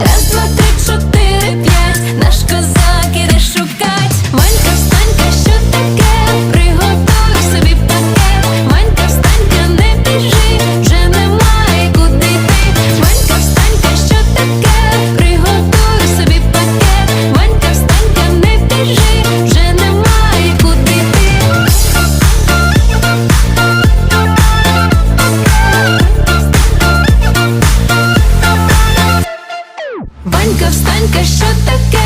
Раз, два, Ванька, встанька, що таке?